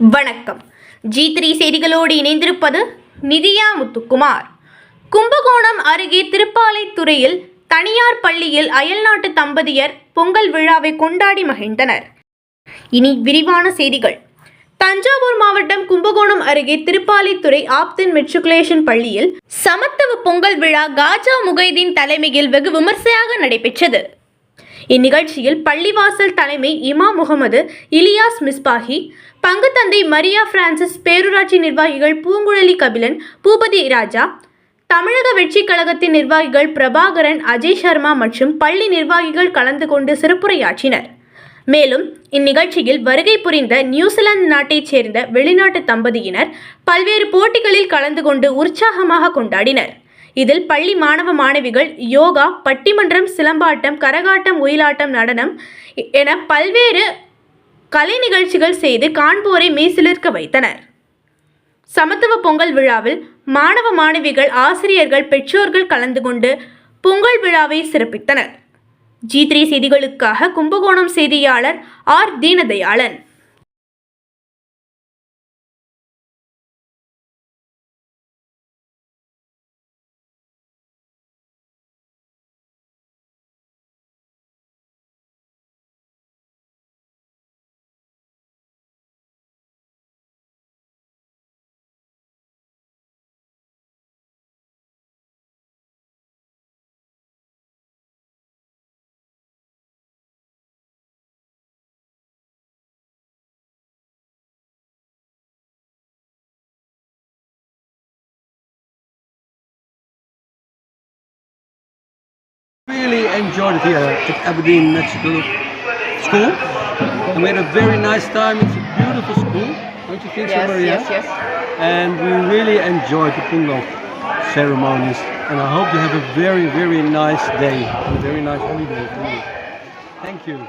வணக்கம். G three செய்திகளோடு இணைந்திருப்பது நிதியா முத்துக்குமார். கும்பகோணம் அருகே திருப்பாலைத்துறையில் தனியார் பள்ளியில் அயல்நாட்டு தம்பதியர் பொங்கல் விழாவை கொண்டாடி மகிழ்ந்தனர். இனி விரிவான செய்திகள். தஞ்சாவூர் மாவட்டம் கும்பகோணம் அருகே திருப்பாலைத்துறை ஆப்தின் மெட்ரிகுலேஷன் பள்ளியில் சமத்துவ பொங்கல் விழா காஜா முகைதீன் தலைமையில் வெகு விமர்சையாக நடைபெற்றது. இந்நிகழ்ச்சியில் பள்ளிவாசல் தலைமை இமா முகமது இலியாஸ் மிஸ்பாஹி பங்குத்தந்தை மரியா பிரான்சிஸ் பேரூராட்சி நிர்வாகிகள் பூங்குழலி கபிலன் பூபதி ராஜா தமிழக வெற்றி கழகத்தின் நிர்வாகிகள் பிரபாகரன் அஜய் சர்மா மற்றும் பள்ளி நிர்வாகிகள் கலந்து கொண்டு சிறப்புரையாற்றினர். மேலும் இந்நிகழ்ச்சியில் வருகை புரிந்த நியூசிலாந்து நாட்டைச் சேர்ந்த வெளிநாட்டு தம்பதியினர் பல்வேறு போட்டிகளில் கலந்து கொண்டு உற்சாகமாக கொண்டாடினர். இதில் பள்ளி மாணவ மாணவிகள் யோகா பட்டிமன்றம் சிலம்பாட்டம் கரகாட்டம் ஒயிலாட்டம் நடனம் என பல்வேறு கலை நிகழ்ச்சிகள் செய்து காண்போரை மெய்சிலிர்க்க வைத்தனர். சமத்துவ பொங்கல் விழாவில் மாணவ மாணவிகள் ஆசிரியர்கள் பெற்றோர்கள் கலந்து கொண்டு பொங்கல் விழாவை சிறப்பித்தனர். ஜி த்ரீ செய்திகளுக்காக கும்பகோணம் செய்தியாளர் R Dheenadhayalan. Really enjoyed it here at Aberdeen Mexico School. And we had a very nice time. It's a beautiful school, don't you think Yes, so, Maria? yes, yes. And we really enjoyed the Pungo ceremonies. And I hope you have a very, very nice day and a very nice holiday. for you. Thank you.